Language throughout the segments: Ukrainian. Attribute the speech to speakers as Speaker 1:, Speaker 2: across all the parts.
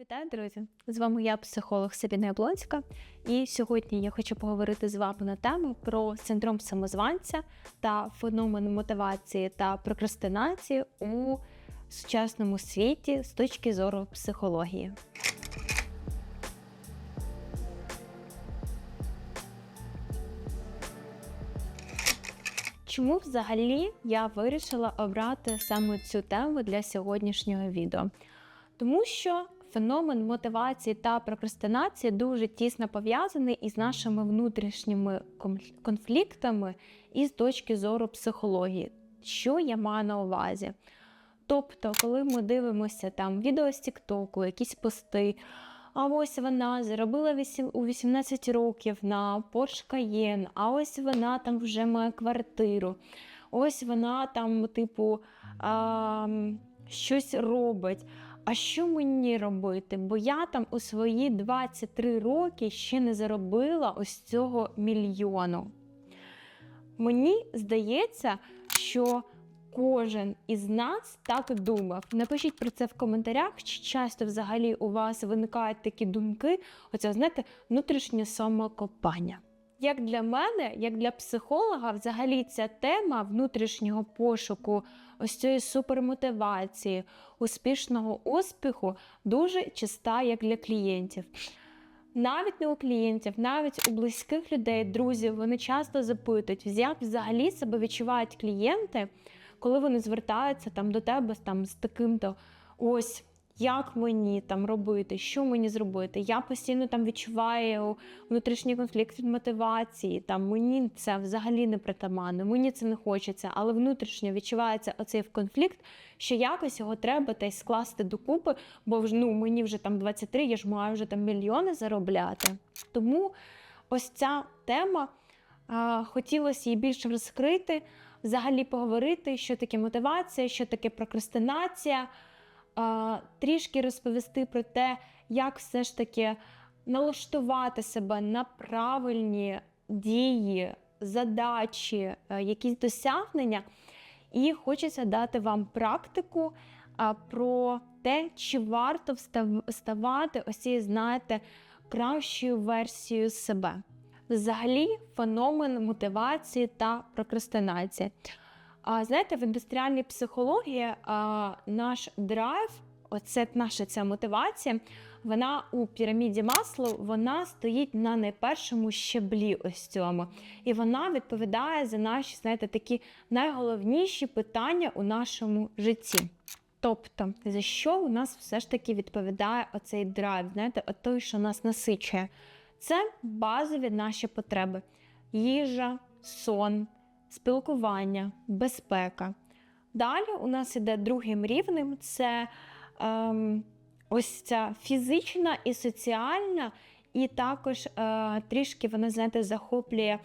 Speaker 1: Вітаю, друзі! З вами я, психолог Сабіна Яблонська, і сьогодні я хочу поговорити з вами на тему про синдром самозванця та феномен мотивації та прокрастинації у сучасному світі з точки зору психології. Чому взагалі я вирішила обрати саме цю тему для сьогоднішнього відео? Тому що феномен мотивації та прокрастинації дуже тісно пов'язаний із нашими внутрішніми конфліктами і з точки зору психології. Що я маю на увазі? Тобто, коли ми дивимося там відео з Тіктоку, якісь пости, а ось вона заробила у 18 років на Porsche Cayenne, а ось вона там вже має квартиру, ось вона там, типу, а, щось робить. А що мені робити? Бо я там у свої 23 роки ще не заробила ось цього мільйону. Мені здається, що кожен із нас так думав. Напишіть про це в коментарях, чи часто взагалі у вас виникають такі думки, оце, знаєте, внутрішнє самокопання. Як для мене, як для психолога, взагалі ця тема внутрішнього пошуку, ось цієї супермотивації, успішного успіху дуже чиста як для клієнтів. Навіть не у клієнтів, навіть у близьких людей, друзів, вони часто запитують, як взагалі себе відчувають клієнти, коли вони звертаються там до тебе там, з таким-то ось. Як мені там робити, що мені зробити? Я постійно там відчуваю внутрішній конфлікт від мотивації. Там мені це взагалі не притаманно, мені це не хочеться, але внутрішньо відчувається оцей конфлікт, що якось його треба й скласти докупи, бо ну, мені вже там 23, я ж маю вже там мільйони заробляти. Тому ось ця тема хотілося її більше розкрити, взагалі поговорити, що таке мотивація, що таке прокрастинація, трішки розповісти про те, як все ж таки налаштувати себе на правильні дії, задачі, е, якісь досягнення. І хочеться дати вам практику про те, чи варто ставати ось знаєте, кращою версією себе. Взагалі, феномен мотивації та прокрастинації. А знаєте, в індустріальній психології а, наш драйв, оце наша ця мотивація, вона у піраміді маслу вона стоїть на найпершому щеблі ось цьому. І вона відповідає за наші, знаєте, такі найголовніші питання у нашому житті. Тобто, за що у нас все ж таки відповідає оцей драйв, знаєте, от той, що нас насичує. Це базові наші потреби: їжа, сон, спілкування, безпека. Далі у нас іде другим рівнем це ем, ось ця фізична і соціальна, і також е, трішки вона, знаєте, захоплює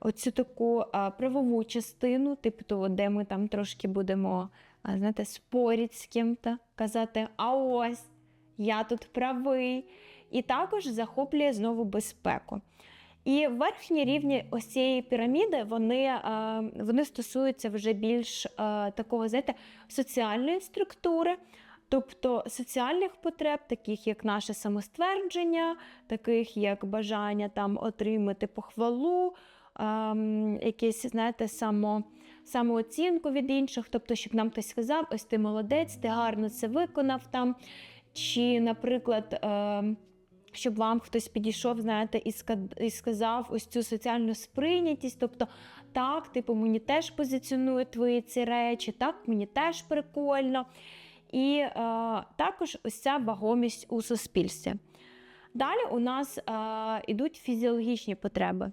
Speaker 1: оцю таку е, правову частину, типу того, де ми там трошки будемо, е, знаєте, спорити з ким-то, казати, а ось я тут правий. І також захоплює знову безпеку. І верхні рівні ось цієї піраміди вони, е, вони стосуються вже більш е, такого, знаєте, соціальної структури, тобто соціальних потреб, таких як наше самоствердження, таких як бажання там отримати похвалу, ем, якесь, знаєте, само, самооцінку від інших, тобто, щоб нам хтось сказав, ось ти молодець, ти гарно це виконав там. Чи, наприклад, ем, щоб вам хтось підійшов, знаєте, і сказав ось цю соціальну сприйнятість. Тобто, так, типу, мені теж позиціонують твої ці речі, так, мені теж прикольно. І е, також ось ця вагомість у суспільстві. Далі у нас е, ідуть фізіологічні потреби.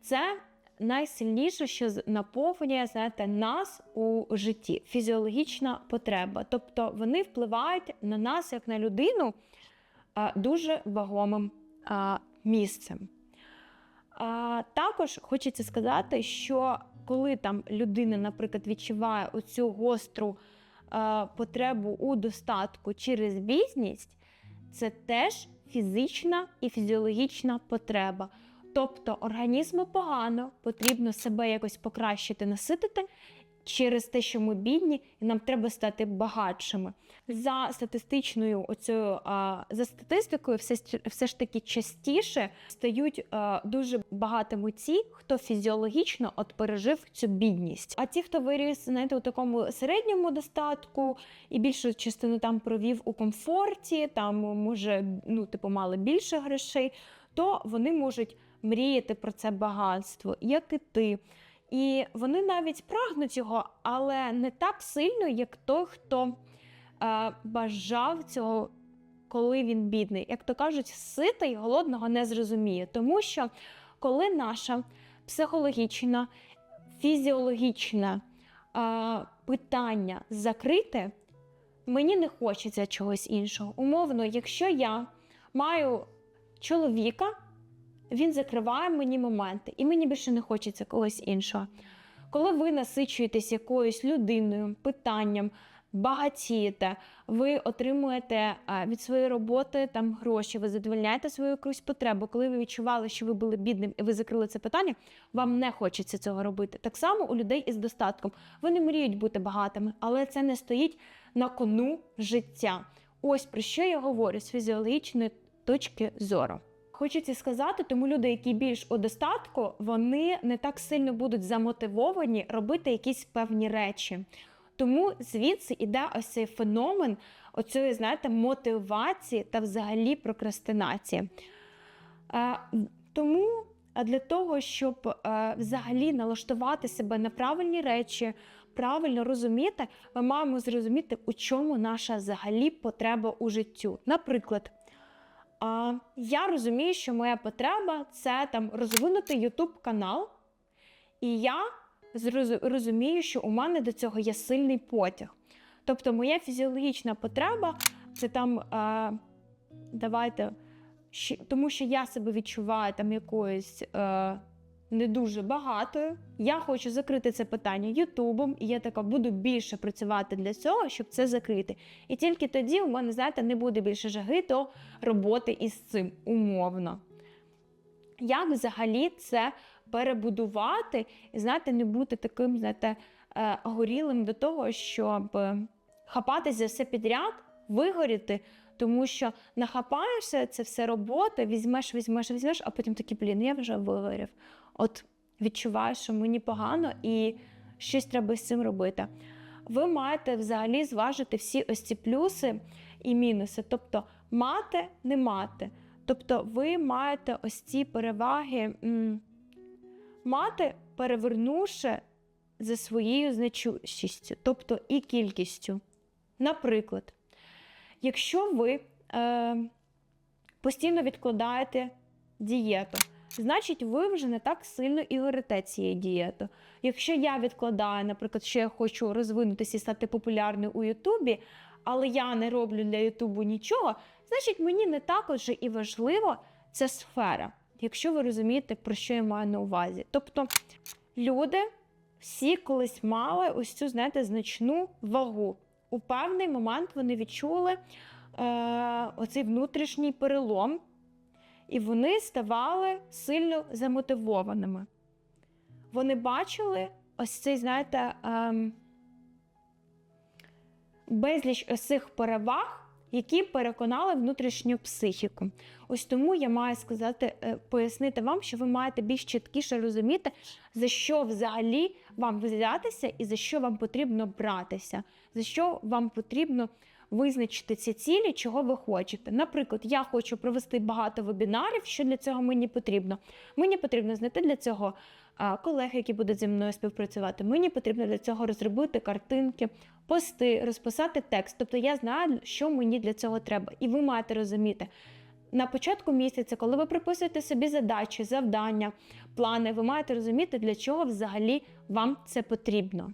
Speaker 1: Це найсильніше, що наповнює знаєте, нас у житті фізіологічна потреба. Тобто вони впливають на нас як на людину дуже вагомим місцем. Також хочеться сказати, що коли там людина, наприклад, відчуває оцю гостру потребу у достатку через бідність, це теж фізична і фізіологічна потреба. Тобто організму погано, потрібно себе якось покращити, наситити, через те, що ми бідні, і нам треба стати багатшими. За статистичною оцею за статистикою, все, все ж таки частіше стають дуже багатими ті, хто фізіологічно от пережив цю бідність. А ті, хто виріс знаєте, у такому середньому достатку і більшу частину там провів у комфорті, там може ну, типу, мали більше грошей, то вони можуть мріяти про це багатство, як і ти. І вони навіть прагнуть його, але не так сильно, як той, хто е, бажав цього, коли він бідний. Як то кажуть, ситий голодного не зрозуміє. Тому що коли наша психологічна, фізіологічне е, питання закрите, мені не хочеться чогось іншого. Умовно, якщо я маю чоловіка, він закриває мені моменти, і мені більше не хочеться когось іншого. Коли ви насичуєтесь якоюсь людиною, питанням, багатієте, ви отримуєте від своєї роботи там гроші, ви задовольняєте свою якусь потребу. Коли ви відчували, що ви були бідним і ви закрили це питання, вам не хочеться цього робити. Так само у людей із достатком. Вони мріють бути багатими, але це не стоїть на кону життя. Ось про що я говорю з фізіологічної точки зору. Хочеться сказати, тому люди, які більш у достатку, вони не так сильно будуть замотивовані робити якісь певні речі. Тому звідси іде ось цей феномен оцієї, знаєте, мотивації та взагалі прокрастинації. Е, тому для того, щоб е, взагалі налаштувати себе на правильні речі, правильно розуміти, ми маємо зрозуміти, у чому наша взагалі потреба у життю. Наприклад, а, я розумію, що моя потреба це там розвинути YouTube канал, і я розумію, що у мене до цього є сильний потяг. Тобто, моя фізіологічна потреба це там а, давайте, тому що я себе відчуваю там якоюсь. Е, не дуже багатою. Я хочу закрити це питання Ютубом, і я така буду більше працювати для цього, щоб це закрити. І тільки тоді у мене, знаєте, не буде більше жаги до роботи із цим умовно. Як взагалі це перебудувати і знаєте, не бути таким, знаєте, е, горілим до того, щоб хапатись за все підряд, вигоріти, тому що нахапаєшся, це все робота, візьмеш, візьмеш, візьмеш, а потім такий, блін, я вже вигорів. От відчуваю, що мені погано і щось треба з цим робити. Ви маєте взагалі зважити всі ось ці плюси і мінуси, тобто мати, не мати. Тобто ви маєте ось ці переваги мати, перевернувши за своєю значущістю, тобто і кількістю. Наприклад, якщо ви е, постійно відкладаєте дієту, значить ви вже не так сильно і горите цією дієтою. Якщо я відкладаю, наприклад, що я хочу розвинутися і стати популярною у Ютубі, але я не роблю для Ютубу нічого, значить мені не так вже і важливо ця сфера, якщо ви розумієте, про що я маю на увазі. Тобто люди всі колись мали ось цю, знаєте, значну вагу. У певний момент вони відчули е, оцей внутрішній перелом, і вони ставали сильно замотивованими. Вони бачили ось цей, знаєте, ем, безліч ось цих переваг, які переконали внутрішню психіку. Ось тому я маю сказати, е, пояснити вам, що ви маєте більш чіткіше розуміти, за що взагалі вам взятися і за що вам потрібно братися, за що вам потрібно визначити ці цілі, чого ви хочете. Наприклад, я хочу провести багато вебінарів. Що для цього мені потрібно? Мені потрібно знайти для цього колег, які будуть зі мною співпрацювати. Мені потрібно для цього розробити картинки, пости, розписати текст. Тобто я знаю, що мені для цього треба. І ви маєте розуміти. На початку місяця, коли ви приписуєте собі задачі, завдання, плани, ви маєте розуміти, для чого взагалі вам це потрібно.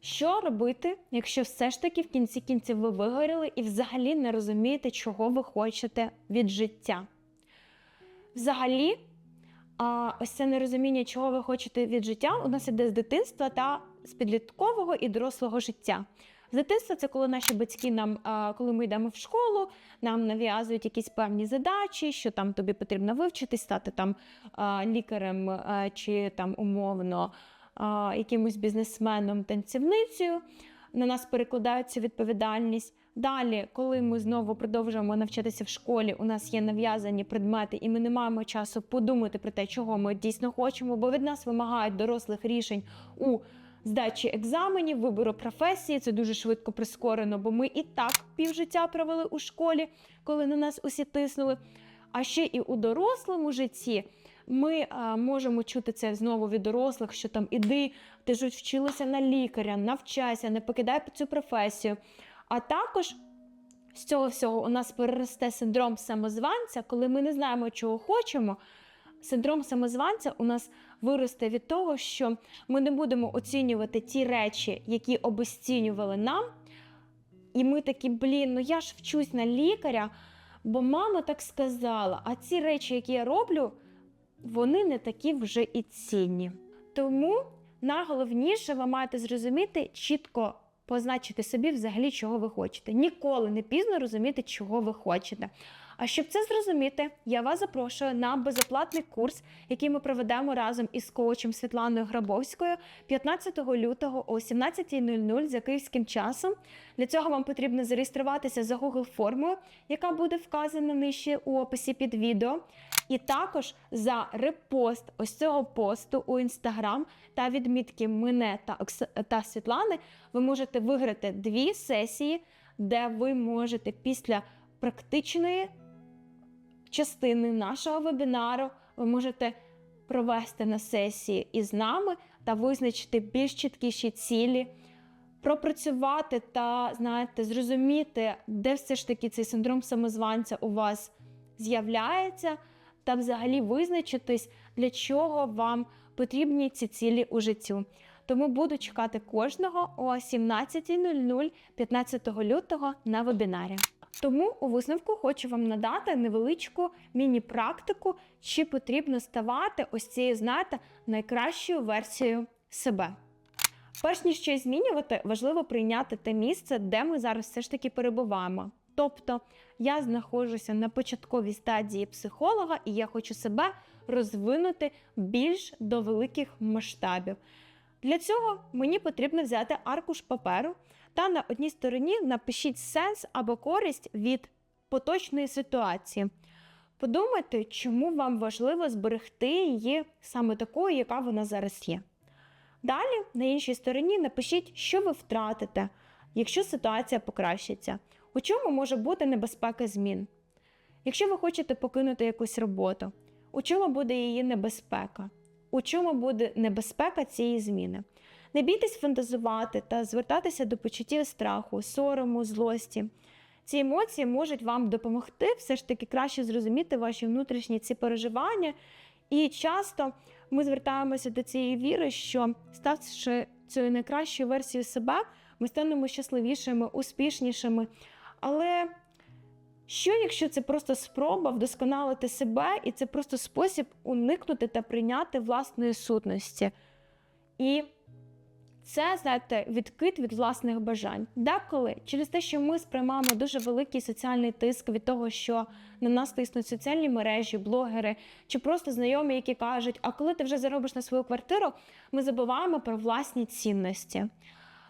Speaker 1: Що робити, якщо все ж таки в кінці кінців ви вигоріли і взагалі не розумієте, чого ви хочете від життя? Взагалі, ось це нерозуміння, чого ви хочете від життя, у нас іде з дитинства та з підліткового і дорослого життя. З дитинства це коли наші батьки нам, коли ми йдемо в школу, нам нав'язують якісь певні задачі, що там тобі потрібно вивчитись, стати там лікарем чи там умовно якимось бізнесменом, танцівницею. На нас перекладається відповідальність. Далі, коли ми знову продовжуємо навчатися в школі, у нас є нав'язані предмети, і ми не маємо часу подумати про те, чого ми дійсно хочемо, бо від нас вимагають дорослих рішень у здачі екзаменів, вибору професії. Це дуже швидко прискорено, бо ми і так півжиття провели у школі, коли на нас усі тиснули. А ще і у дорослому житті ми а, можемо чути це знову від дорослих, що там іди, ти ж вчилася на лікаря, навчайся, не покидай цю професію. А також з цього всього у нас переросте синдром самозванця, коли ми не знаємо, чого хочемо. Синдром самозванця у нас виросте від того, що ми не будемо оцінювати ті речі, які обесцінювали нам. І ми такі, блін, ну я ж вчусь на лікаря, бо мама так сказала. А ці речі, які я роблю, вони не такі вже і цінні. Тому найголовніше ви маєте зрозуміти чітко позначити собі взагалі, чого ви хочете. Ніколи не пізно розуміти, чого ви хочете. А щоб це зрозуміти, я вас запрошую на безоплатний курс, який ми проведемо разом із коучем Світланою Грабовською 15 лютого о 17.00 за київським часом. Для цього вам потрібно зареєструватися за Google формою, яка буде вказана нижче у описі під відео. І також за репост ось цього посту у інстаграм та відмітки мене та, та Світлани ви можете виграти дві сесії, де ви можете після практичної частини нашого вебінару ви можете провести на сесії із нами та визначити більш чіткіші цілі, пропрацювати та, знаєте, зрозуміти, де все ж таки цей синдром самозванця у вас з'являється, та взагалі визначитись, для чого вам потрібні ці цілі у життю. Тому буду чекати кожного о 17.00 15 лютого на вебінарі. Тому у висновку хочу вам надати невеличку міні-практику, чи потрібно ставати ось цією, знаєте, найкращою версією себе. Перш ніж щось змінювати, важливо прийняти те місце, де ми зараз все ж таки перебуваємо. Тобто я знаходжуся на початковій стадії психолога, і я хочу себе розвинути більш до великих масштабів. Для цього мені потрібно взяти аркуш паперу та на одній стороні напишіть сенс або користь від поточної ситуації. Подумайте, чому вам важливо зберегти її саме такою, яка вона зараз є. Далі, на іншій стороні, напишіть, що ви втратите, якщо ситуація покращиться, у чому може бути небезпека змін. Якщо ви хочете покинути якусь роботу, у чому буде її небезпека? У чому буде небезпека цієї зміни? Не бійтесь фантазувати та звертатися до почуттів страху, сорому, злості. Ці емоції можуть вам допомогти все ж таки краще зрозуміти ваші внутрішні ці переживання. І часто ми звертаємося до цієї віри, що ставши цією найкращою версією себе, ми станемо щасливішими, успішнішими. Але що, якщо це просто спроба вдосконалити себе, і це просто спосіб уникнути та прийняти власної сутності? І це, знаєте, відкид від власних бажань. Деколи через те, що ми сприймаємо дуже великий соціальний тиск від того, що на нас тиснуть соціальні мережі, блогери чи просто знайомі, які кажуть, а коли ти вже заробиш на свою квартиру, ми забуваємо про власні цінності.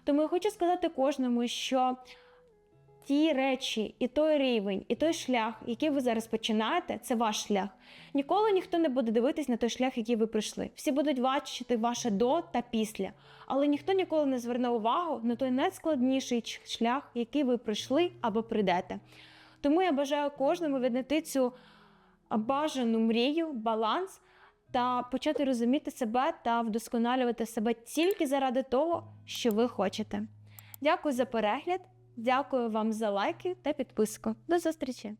Speaker 1: Тому я хочу сказати кожному, що ті речі, і той рівень, і той шлях, який ви зараз починаєте, це ваш шлях. Ніколи ніхто не буде дивитись на той шлях, який ви пройшли. Всі будуть бачити ваше до та після. Але ніхто ніколи не зверне увагу на той найскладніший шлях, який ви пройшли або прийдете. Тому я бажаю кожному віднайти цю бажану мрію, баланс та почати розуміти себе та вдосконалювати себе тільки заради того, що ви хочете. Дякую за перегляд. Дякую вам за лайки та підписку. До зустрічі!